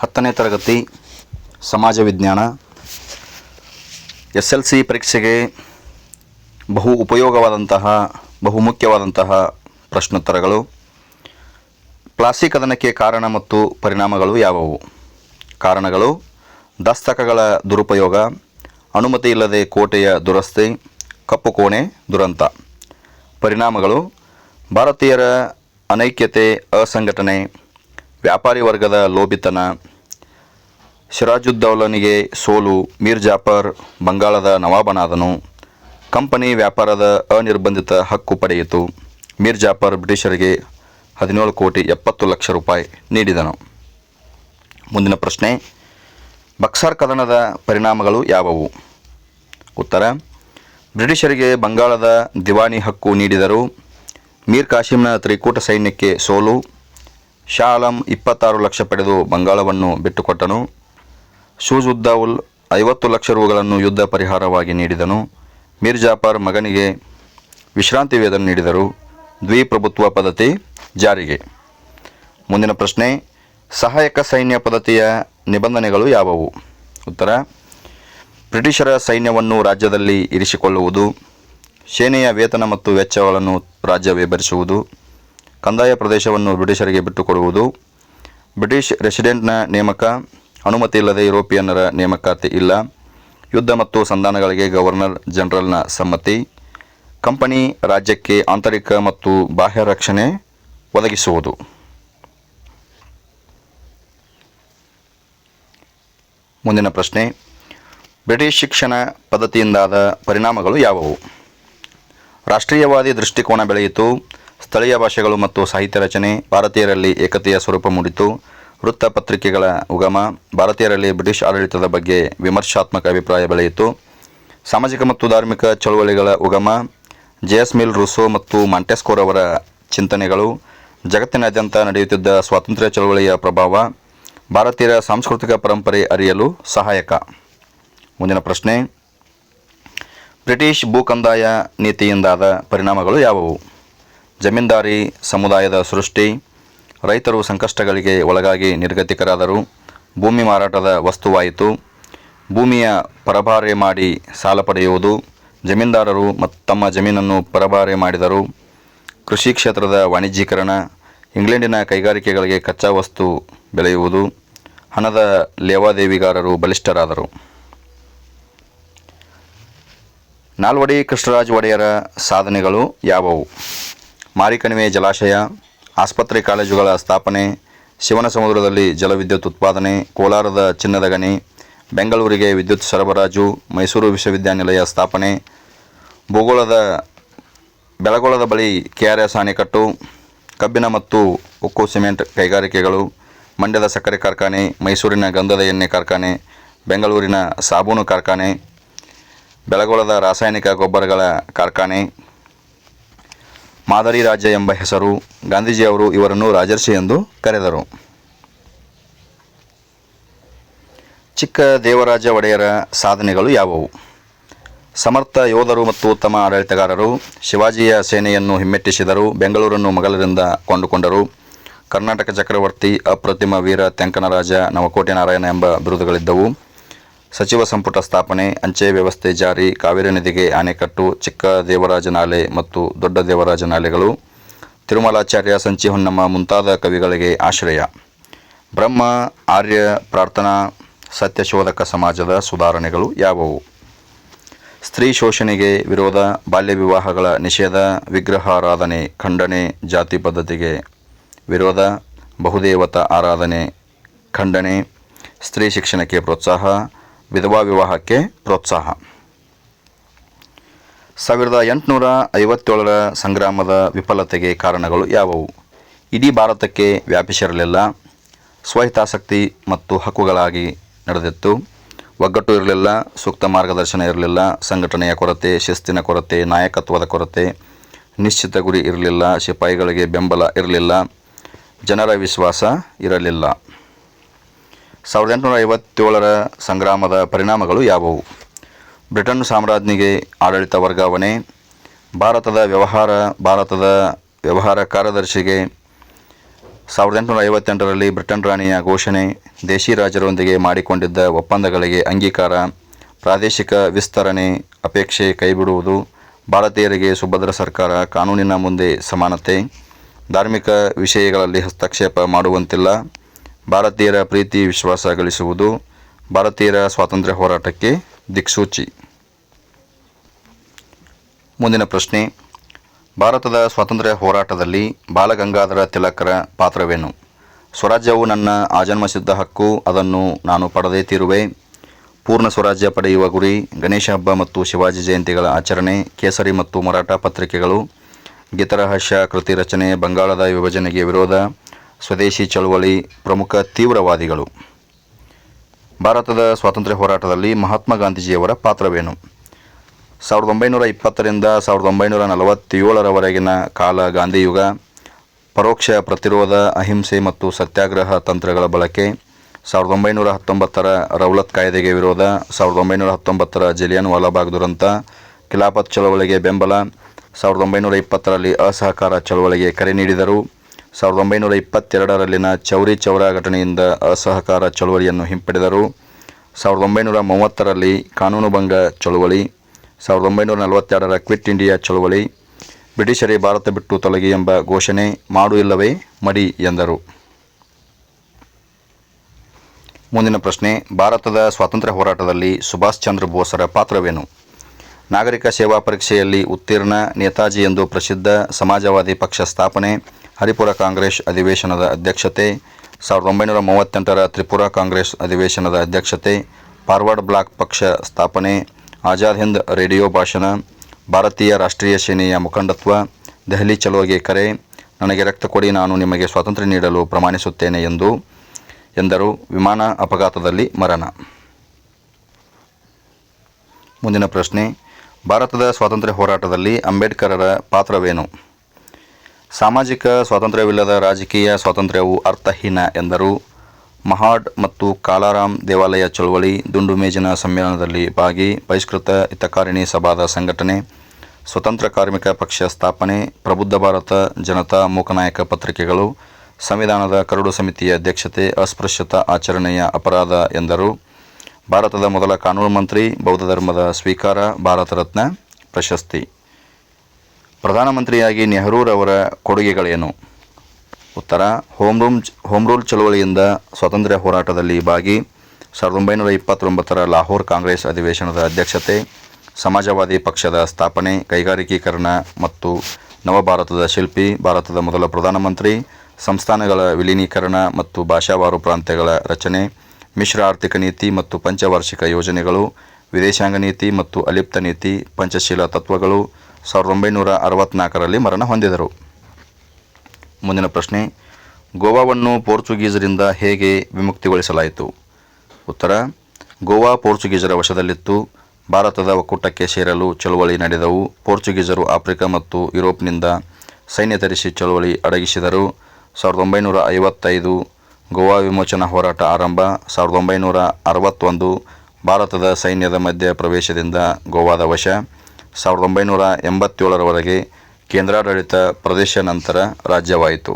ಹತ್ತನೇ ತರಗತಿ ಸಮಾಜ ವಿಜ್ಞಾನ. ಎಸ್ ಎಲ್ ಸಿ ಪರೀಕ್ಷೆಗೆ ಬಹು ಉಪಯೋಗವಾದಂತಹ, ಬಹು ಮುಖ್ಯವಾದಂತಹ ಪ್ರಶ್ನೋತ್ತರಗಳು. ಪ್ಲಾಸ್ಟಿಕ್ ಕದನಕ್ಕೆ ಕಾರಣ ಮತ್ತು ಪರಿಣಾಮಗಳು ಯಾವುವು? ಕಾರಣಗಳು, ದಸ್ತಕಗಳ ದುರುಪಯೋಗ, ಅನುಮತಿ ಇಲ್ಲದೆ ಕೋಟೆಯ ದುರಸ್ತಿ, ಕಪ್ಪು ಕೋಣೆ, ದುರಂತ. ಪರಿಣಾಮಗಳು, ಭಾರತೀಯರ ಅನೈಕ್ಯತೆ, ಅಸಂಘಟನೆ ವ್ಯಾಪಾರಿ ವರ್ಗದ ಲೋಭಿತನ ಸಿರಾಜುದ್ದೌಲನಿಗೆ ಸೋಲು, ಮೀರ್ ಜಾಫರ್ ಬಂಗಾಳದ ನವಾಬನಾದನು, ಕಂಪನಿ ವ್ಯಾಪಾರದ ಅನಿರ್ಬಂಧಿತ ಹಕ್ಕು ಪಡೆಯಿತು. ಮೀರ್ ಜಾಫರ್ ಬ್ರಿಟಿಷರಿಗೆ ಹದಿನೇಳು ಕೋಟಿ ಎಪ್ಪತ್ತು ಲಕ್ಷ ರೂಪಾಯಿ ನೀಡಿದನು. ಮುಂದಿನ ಪ್ರಶ್ನೆ, ಬಕ್ಸಾರ್ ಕದನದ ಪರಿಣಾಮಗಳು ಯಾವುವು? ಉತ್ತರ, ಬ್ರಿಟಿಷರಿಗೆ ಬಂಗಾಳದ ದಿವಾನಿ ಹಕ್ಕು ನೀಡಿದರು ಮೀರ್ ಕಾಶಿಮ್ನ ತ್ರಿಕೂಟ ಸೈನ್ಯಕ್ಕೆ ಸೋಲು ಶಾ ಆಲಂ ಇಪ್ಪತ್ತಾರು ಲಕ್ಷ ಪಡೆದು ಬಂಗಾಳವನ್ನು ಬಿಟ್ಟುಕೊಟ್ಟನು. ಶೂಜುದ್ದೌಲ್ ಐವತ್ತು ಲಕ್ಷ ರುಗಳನ್ನು ಯುದ್ಧ ಪರಿಹಾರವಾಗಿ ನೀಡಿದನು. ಮೀರ್ ಜಾಫರ್ ಮಗನಿಗೆ ವಿಶ್ರಾಂತಿ ವೇತನ ನೀಡಿದರು. ದ್ವಿಪ್ರಭುತ್ವ ಪದ್ಧತಿ ಜಾರಿಗೆ. ಮುಂದಿನ ಪ್ರಶ್ನೆ, ಸಹಾಯಕ ಸೈನ್ಯ ಪದ್ಧತಿಯ ನಿಬಂಧನೆಗಳು ಯಾವುವು? ಉತ್ತರ, ಬ್ರಿಟಿಷರ ಸೈನ್ಯವನ್ನು ರಾಜ್ಯದಲ್ಲಿ ಇರಿಸಿಕೊಳ್ಳುವುದು, ಸೇನೆಯ ವೇತನ ಮತ್ತು ವೆಚ್ಚಗಳನ್ನು ರಾಜ್ಯವೇ ವಿಭಜಿಸುವುದು ಕಂದಾಯ ಪ್ರದೇಶವನ್ನು ಬ್ರಿಟಿಷರಿಗೆ ಬಿಟ್ಟುಕೊಡುವುದು. ಬ್ರಿಟಿಷ್ ರೆಸಿಡೆಂಟ್ನ ನೇಮಕ, ಅನುಮತಿ ಇಲ್ಲದೆ ಯುರೋಪಿಯನ್ನರ ನೇಮಕಾತಿ ಇಲ್ಲ. ಯುದ್ಧ ಮತ್ತು ಸಂಧಾನಗಳಿಗೆ ಗವರ್ನರ್ ಜನರಲ್ನ ಸಮ್ಮತಿ. ಕಂಪನಿ ರಾಜ್ಯಕ್ಕೆ ಆಂತರಿಕ ಮತ್ತು ಬಾಹ್ಯ ರಕ್ಷಣೆ ಒದಗಿಸುವುದು. ಮುಂದಿನ ಪ್ರಶ್ನೆ, ಬ್ರಿಟಿಷ್ ಶಿಕ್ಷಣ ಪದ್ಧತಿಯಿಂದಾದ ಪರಿಣಾಮಗಳು ಯಾವುವು? ರಾಷ್ಟ್ರೀಯವಾದಿ ದೃಷ್ಟಿಕೋನ ಬೆಳೆಯಿತು. ಸ್ಥಳೀಯ ಭಾಷೆಗಳು ಮತ್ತು ಸಾಹಿತ್ಯ ರಚನೆ, ಭಾರತೀಯರಲ್ಲಿ ಏಕತೆಯ ಸ್ವರೂಪ ಮೂಡಿತು. ವೃತ್ತಪತ್ರಿಕೆಗಳ ಉಗಮ, ಭಾರತೀಯರಲ್ಲಿ ಬ್ರಿಟಿಷ್ ಆಡಳಿತದ ಬಗ್ಗೆ ವಿಮರ್ಶಾತ್ಮಕ ಅಭಿಪ್ರಾಯ ಬೆಳೆಯಿತು. ಸಾಮಾಜಿಕ ಮತ್ತು ಧಾರ್ಮಿಕ ಚಳುವಳಿಗಳ ಉಗಮ, ಜೆಎಸ್ ಮಿಲ್ ರುಸೋ ಮತ್ತು ಮಾಂಟೆಸ್ಕೋರ್ ಅವರ ಚಿಂತನೆಗಳು, ಜಗತ್ತಿನಾದ್ಯಂತ ನಡೆಯುತ್ತಿದ್ದ ಸ್ವಾತಂತ್ರ್ಯ ಚಳವಳಿಯ ಪ್ರಭಾವ, ಭಾರತೀಯರ ಸಾಂಸ್ಕೃತಿಕ ಪರಂಪರೆ ಅರಿಯಲು ಸಹಾಯಕ. ಮುಂದಿನ ಪ್ರಶ್ನೆ, ಬ್ರಿಟಿಷ್ ಭೂ ಕಂದಾಯ ನೀತಿಯಿಂದಾದ ಪರಿಣಾಮಗಳು ಯಾವುವು? ಜಮೀನ್ದಾರಿ ಸಮುದಾಯದ ಸೃಷ್ಟಿ, ರೈತರು ಸಂಕಷ್ಟಗಳಿಗೆ ಒಳಗಾಗಿ ನಿರ್ಗತಿಕರಾದರು, ಭೂಮಿ ಮಾರಾಟದ ವಸ್ತುವಾಯಿತು, ಭೂಮಿಯ ಪರಭಾರೆ ಮಾಡಿ ಸಾಲ ಪಡೆಯುವುದು, ಜಮೀನ್ದಾರರು ತಮ್ಮ ಜಮೀನನ್ನು ಪರಭಾರೆ ಮಾಡಿದರು, ಕೃಷಿ ಕ್ಷೇತ್ರದ ವಾಣಿಜ್ಯೀಕರಣ, ಇಂಗ್ಲೆಂಡಿನ ಕೈಗಾರಿಕೆಗಳಿಗೆ ಕಚ್ಚಾ ವಸ್ತು ಬೆಳೆಯುವುದು, ಹಣದ ಲೇವಾದೇವಿಗಾರರು ಬಲಿಷ್ಠರಾದರು. ನಾಲ್ವಡಿ ಕೃಷ್ಣರಾಜ ಒಡೆಯರ ಸಾಧನೆಗಳು ಯಾವುವು? ಮಾರಿಕಣಿವೆ ಜಲಾಶಯ, ಆಸ್ಪತ್ರೆ ಕಾಲೇಜುಗಳ ಸ್ಥಾಪನೆ, ಶಿವನ ಸಮುದ್ರದಲ್ಲಿ ಜಲವಿದ್ಯುತ್ ಉತ್ಪಾದನೆ, ಕೋಲಾರದ ಚಿನ್ನದ ಗಣಿ, ಬೆಂಗಳೂರಿಗೆ ವಿದ್ಯುತ್ ಸರಬರಾಜು, ಮೈಸೂರು ವಿಶ್ವವಿದ್ಯಾನಿಲಯ ಸ್ಥಾಪನೆ, ಭೂಗೋಳದ ಬೆಳಗೊಳದ ಬಳಿ ಕೆ ಆರ್ ಎಸ್ ಅಣೆಕಟ್ಟು ಕಬ್ಬಿನ ಮತ್ತು ಉಕ್ಕು ಸಿಮೆಂಟ್ ಕೈಗಾರಿಕೆಗಳು, ಮಂಡ್ಯದ ಸಕ್ಕರೆ ಕಾರ್ಖಾನೆ, ಮೈಸೂರಿನ ಗಂಧದ ಎಣ್ಣೆ ಕಾರ್ಖಾನೆ, ಬೆಂಗಳೂರಿನ ಸಾಬೂನು ಕಾರ್ಖಾನೆ, ಬೆಳಗೊಳದ ರಾಸಾಯನಿಕ ಗೊಬ್ಬರಗಳ ಕಾರ್ಖಾನೆ ಮಾದರಿ ರಾಜ್ಯ ಎಂಬ ಹೆಸರು ಗಾಂಧೀಜಿಯವರು ಇವರನ್ನು ರಾಜರ್ಷಿ ಎಂದು ಕರೆದರು. ಚಿಕ್ಕ ದೇವರಾಜ ಒಡೆಯರ ಸಾಧನೆಗಳು ಯಾವುವು? ಸಮರ್ಥ ಯೋಧರು ಮತ್ತು ಉತ್ತಮ ಆಡಳಿತಗಾರರು, ಶಿವಾಜಿಯ ಸೇನೆಯನ್ನು ಹಿಮ್ಮೆಟ್ಟಿಸಿದರು, ಬೆಂಗಳೂರನ್ನು ಮೊಘಲರಿಂದ ಕೊಂಡುಕೊಂಡರು, ಕರ್ನಾಟಕ ಚಕ್ರವರ್ತಿ ಅಪ್ರತಿಮ ವೀರ ತೆಂಕನರಾಜ ನವಕೋಟೆ ನಾರಾಯಣ ಎಂಬ ಬಿರುದುಗಳಿದ್ದವು ಸಚಿವ ಸಂಪುಟ ಸ್ಥಾಪನೆ, ಅಂಚೆ ವ್ಯವಸ್ಥೆ ಜಾರಿ, ಕಾವೇರಿ ನದಿಗೆ ಅಣೆಕಟ್ಟು ಚಿಕ್ಕ ದೇವರಾಜನಾಲೆ ಮತ್ತು ದೊಡ್ಡ ದೇವರಾಜನಾಲೆಗಳು ತಿರುಮಲಾಚಾರ್ಯ ಸಂಚಿ ಹೊನ್ನಮ್ಮ ಮುಂತಾದ ಕವಿಗಳಿಗೆ ಆಶ್ರಯ. ಬ್ರಹ್ಮ, ಆರ್ಯ, ಪ್ರಾರ್ಥನಾ, ಸತ್ಯಶೋಧಕ ಸಮಾಜದ ಸುಧಾರಣೆಗಳು ಯಾವುವು? ಸ್ತ್ರೀ ಶೋಷಣೆಗೆ ವಿರೋಧ, ಬಾಲ್ಯ ವಿವಾಹಗಳ ನಿಷೇಧ ವಿಗ್ರಹಾರಾಧನೆ ಖಂಡನೆ, ಜಾತಿ ಪದ್ಧತಿಗೆ ವಿರೋಧ, ಬಹುದೇವತ ಆರಾಧನೆ, ಖಂಡನೆ, ಸ್ತ್ರೀ ಶಿಕ್ಷಣಕ್ಕೆ ಪ್ರೋತ್ಸಾಹ ವಿಧವಾ ವಿವಾಹಕ್ಕೆ ಪ್ರೋತ್ಸಾಹ. ಸಾವಿರದ ಎಂಟುನೂರ ಐವತ್ತೇಳರ ಸಂಗ್ರಾಮದ ವಿಫಲತೆಗೆ ಕಾರಣಗಳು ಯಾವುವು? ಇಡೀ ಭಾರತಕ್ಕೆ ವ್ಯಾಪಿಸಿರಲಿಲ್ಲ. ಸ್ವಹಿತಾಸಕ್ತಿ ಮತ್ತು ಹಕ್ಕುಗಳಾಗಿ ನಡೆದಿತ್ತು. ಒಗ್ಗಟ್ಟು ಇರಲಿಲ್ಲ, ಸೂಕ್ತ ಮಾರ್ಗದರ್ಶನ ಇರಲಿಲ್ಲ, ಸಂಘಟನೆಯ ಕೊರತೆ, ಶಿಸ್ತಿನ ಕೊರತೆ, ನಾಯಕತ್ವದ ಕೊರತೆ, ನಿಶ್ಚಿತ ಗುರಿ ಇರಲಿಲ್ಲ, ಸಿಪಾಯಿಗಳಿಗೆ ಬೆಂಬಲ ಇರಲಿಲ್ಲ, ಜನರ ವಿಶ್ವಾಸ ಇರಲಿಲ್ಲ. ಸಾವಿರದ ಎಂಟುನೂರ ಐವತ್ತೇಳರ ಸಂಗ್ರಾಮದ ಪರಿಣಾಮಗಳು ಯಾವುವು? ಬ್ರಿಟನ್ ಸಾಮ್ರಾಜ್ಞಿಗೆ ಆಡಳಿತ ವರ್ಗಾವಣೆ, ಭಾರತದ ವ್ಯವಹಾರ ಭಾರತದ ವ್ಯವಹಾರ ಕಾರ್ಯದರ್ಶಿಗೆ ಸಾವಿರದ ಎಂಟುನೂರ ಐವತ್ತೆಂಟರಲ್ಲಿ ಬ್ರಿಟನ್ ರಾಣಿಯ ಘೋಷಣೆ, ದೇಶಿ ರಾಜರೊಂದಿಗೆ ಮಾಡಿಕೊಂಡಿದ್ದ ಒಪ್ಪಂದಗಳಿಗೆ ಅಂಗೀಕಾರ, ಪ್ರಾದೇಶಿಕ ವಿಸ್ತರಣೆ ಅಪೇಕ್ಷೆ ಕೈಬಿಡುವುದು, ಭಾರತೀಯರಿಗೆ ಸುಭದ್ರ ಸರ್ಕಾರ, ಕಾನೂನಿನ ಮುಂದೆ ಸಮಾನತೆ, ಧಾರ್ಮಿಕ ವಿಷಯಗಳಲ್ಲಿ ಹಸ್ತಕ್ಷೇಪ ಮಾಡುವಂತಿಲ್ಲ ಭಾರತೀಯರ ಪ್ರೀತಿ ವಿಶ್ವಾಸ ಗಳಿಸುವುದು ಭಾರತೀಯರ ಸ್ವಾತಂತ್ರ್ಯ ಹೋರಾಟಕ್ಕೆ ದಿಕ್ಸೂಚಿ. ಮುಂದಿನ ಪ್ರಶ್ನೆ, ಭಾರತದ ಸ್ವಾತಂತ್ರ್ಯ ಹೋರಾಟದಲ್ಲಿ ಬಾಲಗಂಗಾಧರ ತಿಲಕರ ಪಾತ್ರವೇನು? ಸ್ವರಾಜ್ಯವು ನನ್ನ ಆಜನ್ಮಸಿದ್ಧ ಹಕ್ಕು, ಅದನ್ನು ನಾನು ಪಡೆದೇ ತೀರುವೆ. ಪೂರ್ಣ ಸ್ವರಾಜ್ಯ ಪಡೆಯುವ ಗುರಿ, ಗಣೇಶ ಹಬ್ಬ ಮತ್ತು ಶಿವಾಜಿ ಜಯಂತಿಗಳ ಆಚರಣೆ, ಕೇಸರಿ ಮತ್ತು ಮರಾಠ ಪತ್ರಿಕೆಗಳು, ಗೀತರಹಸ್ಯ ಕೃತಿ ರಚನೆ, ಬಂಗಾಳದ ವಿಭಜನೆಗೆ ವಿರೋಧ ಸ್ವದೇಶಿ ಚಳುವಳಿ ಪ್ರಮುಖ ತೀವ್ರವಾದಿಗಳು. ಭಾರತದ ಸ್ವಾತಂತ್ರ್ಯ ಹೋರಾಟದಲ್ಲಿ ಮಹಾತ್ಮ ಗಾಂಧೀಜಿಯವರ ಪಾತ್ರವೇನು? ಸಾವಿರದ ಒಂಬೈನೂರ ಇಪ್ಪತ್ತರಿಂದ ಸಾವಿರದ ಒಂಬೈನೂರ ನಲವತ್ತೇಳರವರೆಗಿನ ಕಾಲ ಗಾಂಧಿಯುಗ, ಪರೋಕ್ಷ ಪ್ರತಿರೋಧ, ಅಹಿಂಸೆ ಮತ್ತು ಸತ್ಯಾಗ್ರಹ ತಂತ್ರಗಳ ಬಳಕೆ, ಸಾವಿರದ ಒಂಬೈನೂರ ಹತ್ತೊಂಬತ್ತರ ರೌಲತ್ ಕಾಯ್ದೆಗೆ ವಿರೋಧ, ಸಾವಿರದ ಒಂಬೈನೂರ ಹತ್ತೊಂಬತ್ತರ ಜಲಿಯನ್ ವಾಲಾಬಾಗ್ ದುರಂತ, ಖಿಲಾಫತ್ ಚಳವಳಿಗೆ ಬೆಂಬಲ, ಸಾವಿರದ ಒಂಬೈನೂರ ಇಪ್ಪತ್ತರಲ್ಲಿ ಅಸಹಕಾರ ಚಳವಳಿಗೆ ಕರೆ ನೀಡಿದರು ಸಾವಿರದ ಒಂಬೈನೂರ ಇಪ್ಪತ್ತೆರಡರಲ್ಲಿನ ಚೌರಿ ಚೌರ ಘಟನೆಯಿಂದ ಅಸಹಕಾರ ಚಳುವಳಿಯನ್ನು ಹಿಂಪಡೆದರು. ಸಾವಿರದ ಒಂಬೈನೂರ ಮೂವತ್ತರಲ್ಲಿ ಕಾನೂನುಭಂಗ ಚಳುವಳಿ. ಸಾವಿರದ ಒಂಬೈನೂರ ನಲವತ್ತೆರಡರ ಕ್ವಿಟ್ ಇಂಡಿಯಾ ಚಳುವಳಿ. ಬ್ರಿಟಿಷರೇ ಭಾರತ ಬಿಟ್ಟು ತೊಲಗಿ ಎಂಬ ಘೋಷಣೆ, ಮಾಡು ಇಲ್ಲವೇ, ಮಡಿ ಎಂದರು. ಮುಂದಿನ ಪ್ರಶ್ನೆ, ಭಾರತದ ಸ್ವಾತಂತ್ರ್ಯ ಹೋರಾಟದಲ್ಲಿ ಸುಭಾಷ್ ಚಂದ್ರ ಬೋಸರ ಪಾತ್ರವೇನು? ನಾಗರಿಕ ಸೇವಾ ಪರೀಕ್ಷೆಯಲ್ಲಿ ಉತ್ತೀರ್ಣ ನೇತಾಜಿ ಎಂದು ಪ್ರಸಿದ್ಧ ಸಮಾಜವಾದಿ ಪಕ್ಷ ಸ್ಥಾಪನೆ ಹರಿಪುರ ಕಾಂಗ್ರೆಸ್ ಅಧಿವೇಶನದ ಅಧ್ಯಕ್ಷತೆ, ಸಾವಿರದ ಒಂಬೈನೂರ ಮೂವತ್ತೆಂಟರ ತ್ರಿಪುರ ಕಾಂಗ್ರೆಸ್ ಅಧಿವೇಶನದ ಅಧ್ಯಕ್ಷತೆ, ಫಾರ್ವರ್ಡ್ ಬ್ಲಾಕ್ ಪಕ್ಷ ಸ್ಥಾಪನೆ, ಆಜಾದ್ ಹಿಂದ್ ರೇಡಿಯೋ ಭಾಷಣ, ಭಾರತೀಯ ರಾಷ್ಟ್ರೀಯ ಸೇನೆಯ ಮುಖಂಡತ್ವ, ದೆಹಲಿ ಚಲೋಗೆ ಕರೆ, ನನಗೆ ರಕ್ತ ಕೊಡಿ, ನಾನು ನಿಮಗೆ ಸ್ವಾತಂತ್ರ್ಯ ನೀಡಲು ಪ್ರಮಾಣಿಸುತ್ತೇನೆ ಎಂದು ಎಂದರು. ವಿಮಾನ ಅಪಘಾತದಲ್ಲಿ ಮರಣ. ಮುಂದಿನ ಪ್ರಶ್ನೆ, ಭಾರತದ ಸ್ವಾತಂತ್ರ್ಯ ಹೋರಾಟದಲ್ಲಿ ಅಂಬೇಡ್ಕರರ ಪಾತ್ರವೇನು? ಸಾಮಾಜಿಕ ಸ್ವಾತಂತ್ರ್ಯವಿಲ್ಲದ ರಾಜಕೀಯ ಸ್ವಾತಂತ್ರ್ಯವು ಅರ್ಥಹೀನ ಎಂದರು. ಮಹಾಡ್ ಮತ್ತು ಕಾಲಾರಾಮ್ ದೇವಾಲಯ ಚಳುವಳಿ ದುಂಡು ಮೇಜಿನ ಸಮ್ಮೇಳನದಲ್ಲಿ ಭಾಗಿ ಬಹಿಷ್ಕೃತ ಹಿತಕಾರಿಣಿ ಸಭಾದ ಸಂಘಟನೆ, ಸ್ವತಂತ್ರ ಕಾರ್ಮಿಕ ಪಕ್ಷ ಸ್ಥಾಪನೆ, ಪ್ರಬುದ್ಧ ಭಾರತ, ಜನತಾ ಮೂಕನಾಯಕ ಪತ್ರಿಕೆಗಳು, ಸಂವಿಧಾನದ ಕರಡು ಸಮಿತಿಯ ಅಧ್ಯಕ್ಷತೆ, ಅಸ್ಪೃಶ್ಯತಾ ಆಚರಣೆಯ ಅಪರಾಧ ಎಂದರು. ಭಾರತದ ಮೊದಲ ಕಾನೂನು ಮಂತ್ರಿ, ಬೌದ್ಧ ಧರ್ಮದ ಸ್ವೀಕಾರ, ಭಾರತ ರತ್ನ ಪ್ರಶಸ್ತಿ. ಪ್ರಧಾನಮಂತ್ರಿಯಾಗಿ ನೆಹರೂರವರ ಕೊಡುಗೆಗಳೇನು? ಉತ್ತರ, ಹೋಮ್ ರೂಮ್, ಹೋಮ್ ರೂಲ್ ಚಳುವಳಿಯಿಂದ ಸ್ವಾತಂತ್ರ್ಯ ಹೋರಾಟದಲ್ಲಿ ಭಾಗಿ. ಸಾವಿರದ ಒಂಬೈನೂರ ಇಪ್ಪತ್ತೊಂಬತ್ತರ ಲಾಹೋರ್ ಕಾಂಗ್ರೆಸ್ ಅಧಿವೇಶನದ ಅಧ್ಯಕ್ಷತೆ, ಸಮಾಜವಾದಿ ಪಕ್ಷದ ಸ್ಥಾಪನೆ, ಕೈಗಾರಿಕೀಕರಣ ಮತ್ತು ನವಭಾರತದ ಶಿಲ್ಪಿ, ಭಾರತದ ಮೊದಲ ಪ್ರಧಾನಮಂತ್ರಿ, ಸಂಸ್ಥಾನಗಳ ವಿಲೀನೀಕರಣ ಮತ್ತು ಭಾಷಾವಾರು ಪ್ರಾಂತ್ಯಗಳ ರಚನೆ, ಮಿಶ್ರ ಆರ್ಥಿಕ ನೀತಿ ಮತ್ತು ಪಂಚವಾರ್ಷಿಕ ಯೋಜನೆಗಳು, ವಿದೇಶಾಂಗ ನೀತಿ ಮತ್ತು ಅಲಿಪ್ತ ನೀತಿ, ಪಂಚಶೀಲ ತತ್ವಗಳು ಸಾವಿರದ ಒಂಬೈನೂರ ಅರವತ್ತ್ನಾಲ್ಕರಲ್ಲಿ ಮರಣ ಹೊಂದಿದರು. ಮುಂದಿನ ಪ್ರಶ್ನೆ, ಗೋವಾವನ್ನು ಪೋರ್ಚುಗೀಸರಿಂದ ಹೇಗೆ ವಿಮುಕ್ತಿಗೊಳಿಸಲಾಯಿತು? ಉತ್ತರ, ಗೋವಾ ಪೋರ್ಚುಗೀಸರ ವಶದಲ್ಲಿತ್ತು. ಭಾರತದ ಒಕ್ಕೂಟಕ್ಕೆ ಸೇರಲು ಚಳುವಳಿ ನಡೆದವು. ಪೋರ್ಚುಗೀಸರು ಆಫ್ರಿಕಾ ಮತ್ತು ಯುರೋಪ್ನಿಂದ ಸೈನ್ಯ ತರಿಸಿ ಚಳುವಳಿ ಅಡಗಿಸಿದರು. ಸಾವಿರದ ಒಂಬೈನೂರ ಐವತ್ತೈದು, ಗೋವಾ ವಿಮೋಚನಾ ಹೋರಾಟ ಆರಂಭ. ಸಾವಿರದ ಒಂಬೈನೂರ ಅರವತ್ತೊಂದು, ಭಾರತದ ಸೈನ್ಯದ ಮಧ್ಯ ಪ್ರವೇಶದಿಂದ ಗೋವಾದ ವಶ. ಸಾವಿರದ ಒಂಬೈನೂರ ಎಂಬತ್ತೇಳರವರೆಗೆ ಕೇಂದ್ರಾಡಳಿತ ಪ್ರದೇಶ ನಂತರ ರಾಜ್ಯವಾಯಿತು.